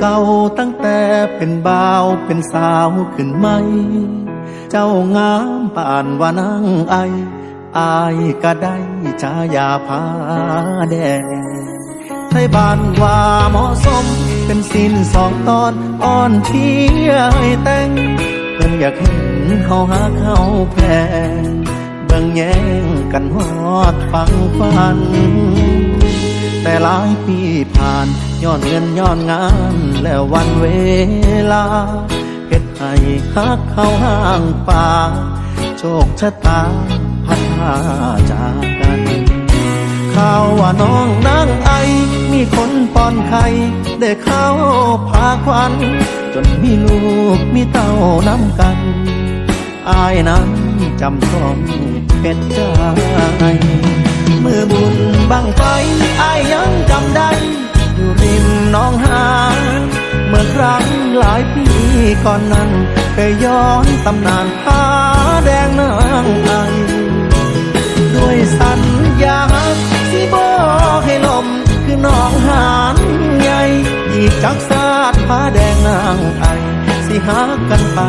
เก่าตั้งแต่เป็นบ่าวเป็นสาวขึ้นไหม เจ้างามป่านว่านางไอ อายก็ได้ชายาพาแดงไทยบ้านว่าเหมาะสม เป็นสิ้นสองตอนอ่อนเพียให้แต่งเพิ่นอยากเห็นเขาหาเขาแพงเบิ่งแย่งกันฮอดฟังฟัน แต่หลายปีผ่านย้อนเงินย้อนงานแล้ววันเวลาเฮ็ดให้ฮักเขาห่างป่า โชคชะตาพัดพาจากกันข่าวว่าน้องนางไอ มีคนป้อนไข่ได้เข้าพาควัน จนมีลูกมีเต้าน้ำกัน อายนั้นจำต้องเป็นใจ เมื่อบุญบังไฟอายยังจำได้ อยู่ริมหน้องหานเมื่อครั้งหลายปีก่อนนั้นเคยย้อนตำนานผ้าแดงนางไอด้วยสัญญาสิบอกให้ลมคือน้องหานใหญ่หยิบจักสาดผ้าแดงนางไอสิหากันไป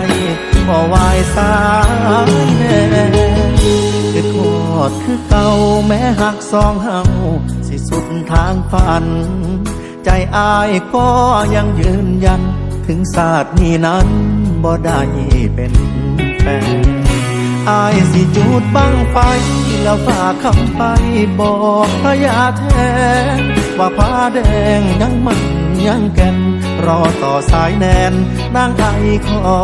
บ่วายสายแน่ โคตรคือเก่าแม้หักสองเฮาสิสุดทางฝัน ใจอายก็ยังยืนยัน ถึงศาสตร์นี้นั้นบ่ได้เป็นแฟนอายสิจูดบังไฟแล้วฝากคำไปบอกพญาแทน ว่าผ้าแดงยังมันยังแก่นรอต่อสายแนนนางไอขอ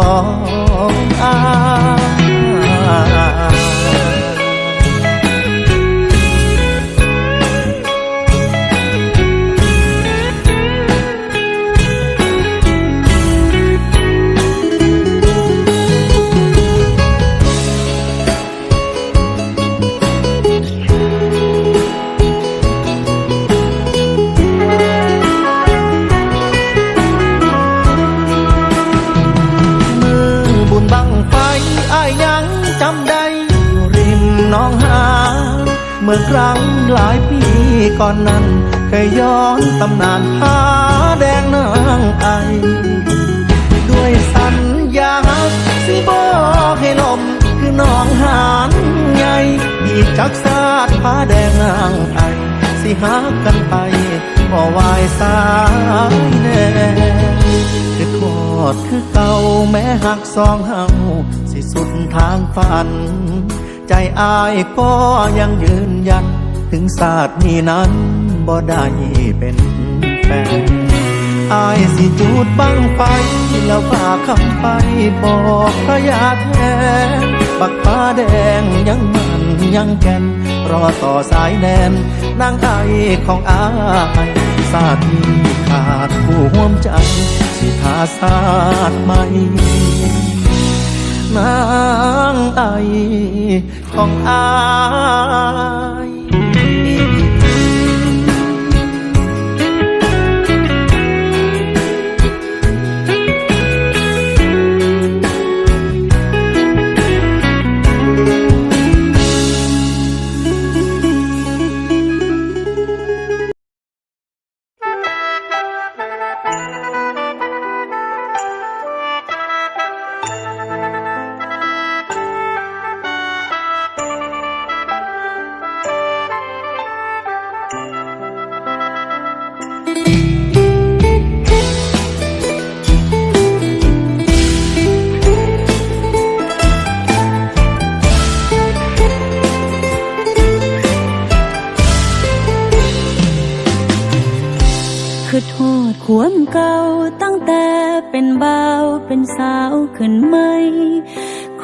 งอา จำได้อยู่ริมน้องหานเมื่อครั้งหลายปีก่อนนั้น เคยย้อนตำนานผ้าแดงนางไอ ด้วยสัญญาสิบอกให้ลมคือน้องหานใหญ่บีบจักสาดผ้าแดงนางไอ สิหากันไปบ่วายสายแน่คือโทษคือเก่าแม้หักสองเฮา ทางฝัน ใจอายก็ยังยืนยัน ถึงศาสตร์นี้นั้นบ่ได้เป็นแฟนอายสิจูดบังไฟแล้วฝากคำไปบอกพระยาแทนบักฟ้าแดงยังมันยังแก่น รอต่อสายแนนนางไอของอายศาสตร์นี้ขาดผู้ห่วมใจ สิทาศาสตร์ใหม่ นางไอของอาย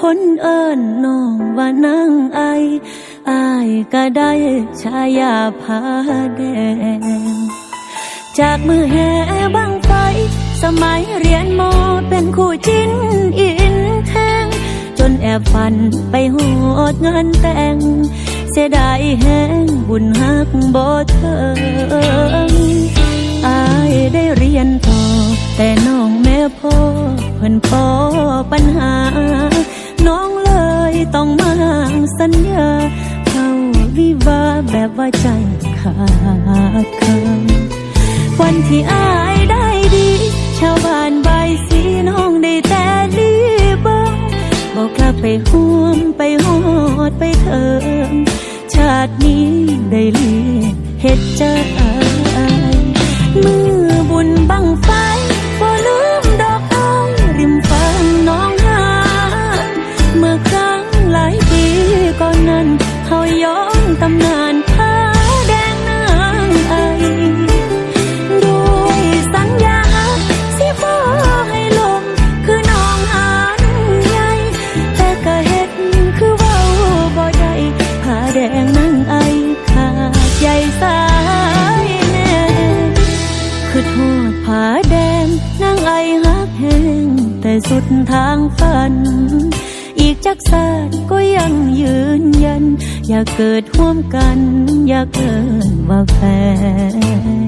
คนเอิ้นน้องว่านางไออายก็ได้ชายาพาแดง จากมือแห่บังไฟ สมัยเรียนมอเป็นคู่จิ้นอินแทง จนแอบฝันไปโหดงานแต่ง เสียดายแห้งบุญหักบ่เทิงอายได้เรียน ว่าใจขาดคำวันที่อายได้ดี ชาวบ้านใบสีน้องได้แต่รีบบอกบอกกลับไปห่วงไปหอดไปเถิงชาตินี้ได้เลียเฮ็ดจะอา ฝัน อีกจักสาดก็ยังยืนยัน อยากเกิดร่วมกัน อยากเกินว่าแฟน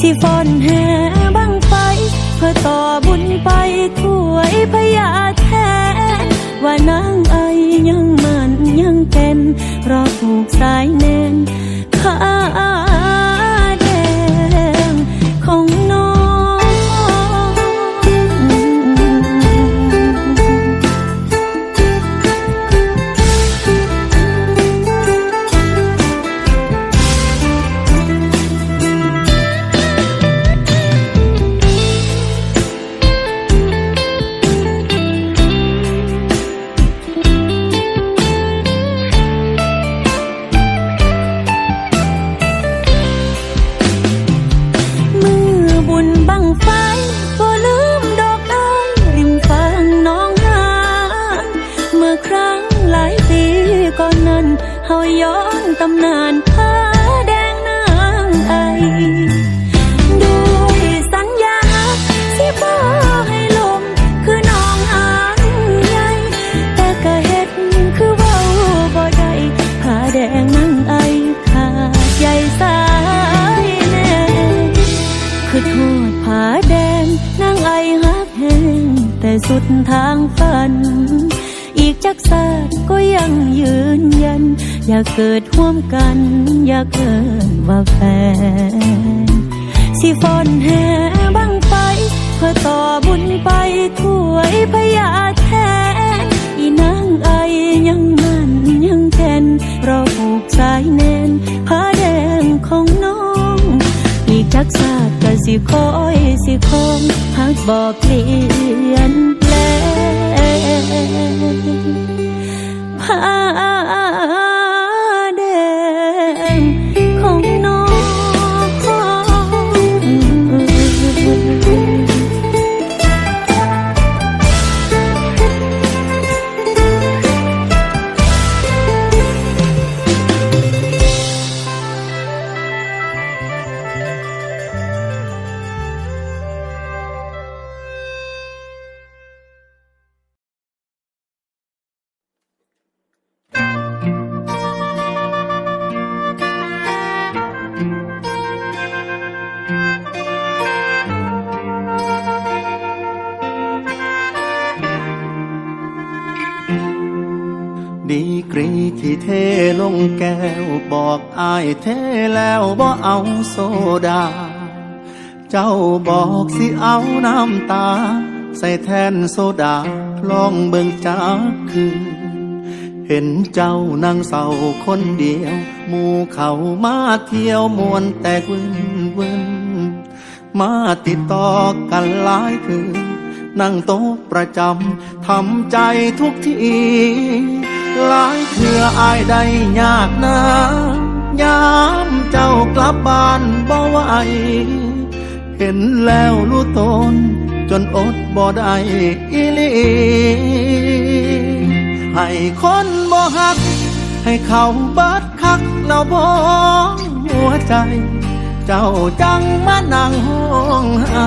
สิฟอนแห่บังไฟ เพื่อต่อบุญไปถ้วยพยาแทน ว่านางไอยังมันยังเป็นรอผูกสายแน่น สุดทางฝัน อีกจักสาดก็ยังยืนยัน อยากเกิดร่วมกัน อยากเกินว่าแฟน สิฟอนแห่บังไฟเพื่อต่อบุญไปถ้วยพยาแทนอีนางไอยังมันยังแก่นรอผูกสายแน่นผ้าแดงของน้อง อีกจักศาสตร์ก็สิคอยสิคงหากบอกเลี แก้วบอกอายเทแล้วบ่เอาโซดา เจ้าบอกสิเอาน้ำตา ใส่แทนโซดาลองเบิ่งจากคืนเห็นเจ้านั่งเศร้าคนเดียวหมู่เขามาเที่ยวมวนแตกวินเวินมาติดต่อกันหลายคืนนั่งโต๊ะประจำทำใจทุกที หลายเถื่ออายได้ยากนะยามเจ้ากลับบ้านบ่ไหวเห็นแล้วรู้ตน จนอดบ่ได้อีลีให้คนบ่ฮัก ให้เขาเบิดคักแล้วบ่หัวใจ เจ้าจังมานั่งห้องไห้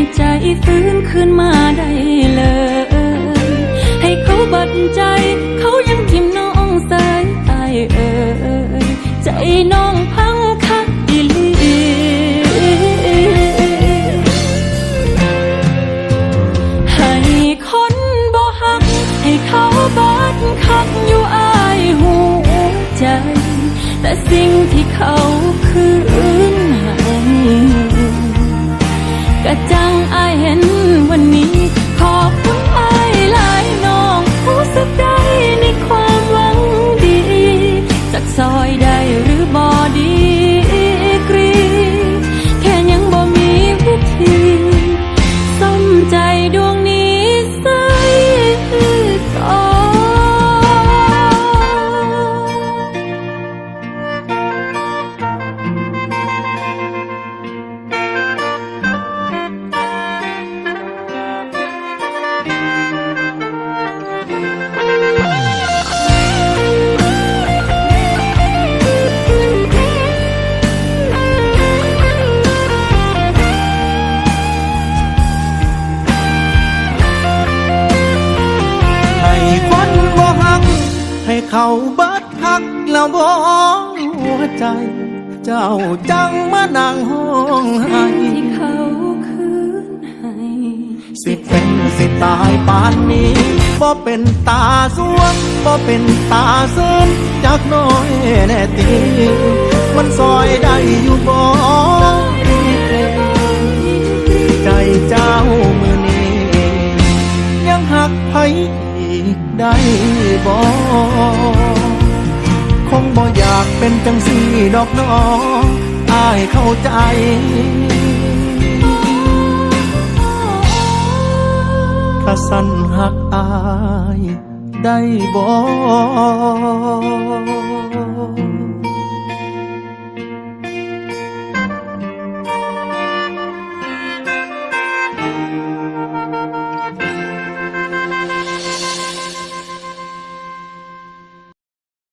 ให้ใจฟื้นขึ้นมาได้เลย ให้เขาบัดใจ เขายังทิมน้องสายตายเอ่ยน้องพังคักอีลีให้คนบ่หัก ให้เขาบาดคักอยู่อายหูใจ แต่สิ่งที่เขาคืน เจ้าจังมานั่งห้องไห้ที่เขาคืนให้สิเป็นสิตายปานนี้บ่เป็นตาสวงบ่เป็นตาเสริมจากน้อยแน่ตีมันซอยได้อยู่บ่ใจเจ้ามือนี้ยังหักไผอีกได้บ่ คงบ่อยากเป็นจังสีดอกน้องอายเข้าใจถ้าสั้นหักอายได้บ่